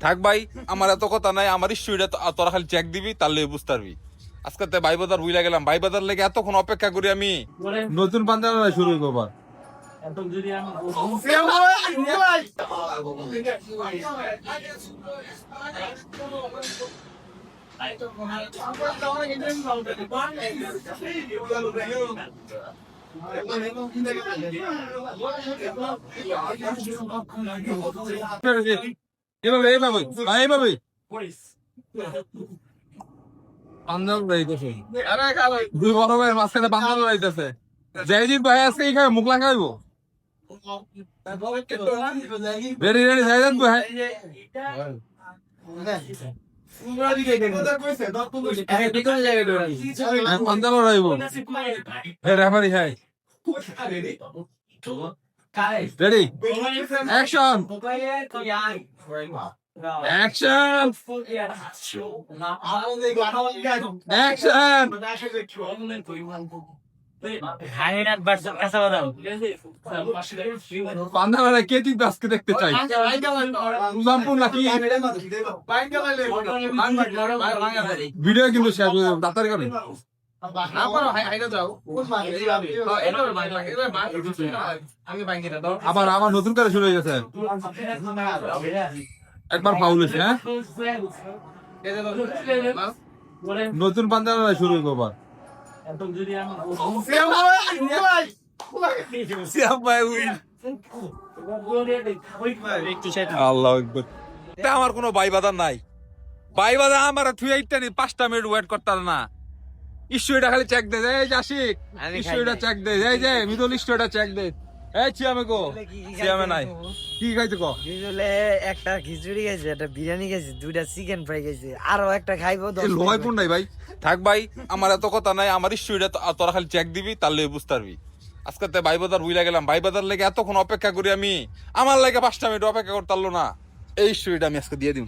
থাক ভাই আমার এত কথা নাই আমার স্টুডিও তোরা খালি চেক দিবি তাহলে বুঝতে পারবি। আজকে তো ভাই বাজার বুঝলা গেলাম ভাই বাজার লেগে এতক্ষণ অপেক্ষা করি আমি। নতুন পাঞ্জাবি শুরু করব আমি এভাবে এইভাবে ভাই এইভাবে পাঞ্জাব রাইতেছে দুই বড় ভাই মাঝখানে পাঞ্জাব রাইতেছে জয়জিৎ ভাই আজকে এই খাবে মুখ লাগাইবো রেডি রেডি জয়জিৎ ভাই পাঞ্জাব রাইব হে রেফারি হাই রেডি অ্যাকশন অ্যাকশন অ্যাকশন কে জিতবে আজকে দেখতে চাই উজামপুর নাকি ভিডিও কিন্তু শেয়ার তাড়াতাড়ি করেন আবার আমার নতুন করে শুরু হয়ে গেছে। একবার ফাউল হয়েছে হ্যাঁ? নতুন পাঞ্জাবি শুরু করব এখন যদি আমি আল্লাহ আমার কোনো বাই বাধা নাই। বাই বাধা আমার নি পাঁচটা মিনিট ওয়েট করতে না। ইস্যুটা খালি চেক দে এই জাসিক ইস্যুটা চেক দে এই যে মিদল ইস্যুটা চেক দে। এই চিয়ামে চিয়ামে নাই। কি খাইতে একটা খিচুড়ি গেছে একটা বিরিয়ানি গেছে দুইটা চিকেন ফ্রাই গেছে আরও একটা খাইবো দশ কোন নাই ভাই। থাক ভাই আমার এত কথা নাই আমার ইস্যুটা তোরা খালি চেক দিবি তাহলে বুঝতে পারবি। আজকে তো ভাই বাজার বুঝলা গেলাম ভাই বাজার লেগে এতক্ষণ অপেক্ষা করি আমি। আমার লাগে পাঁচটা মিনিট অপেক্ষা করতে পারল না। এই ইস্যুটা আমি আজকে দিয়ে দিই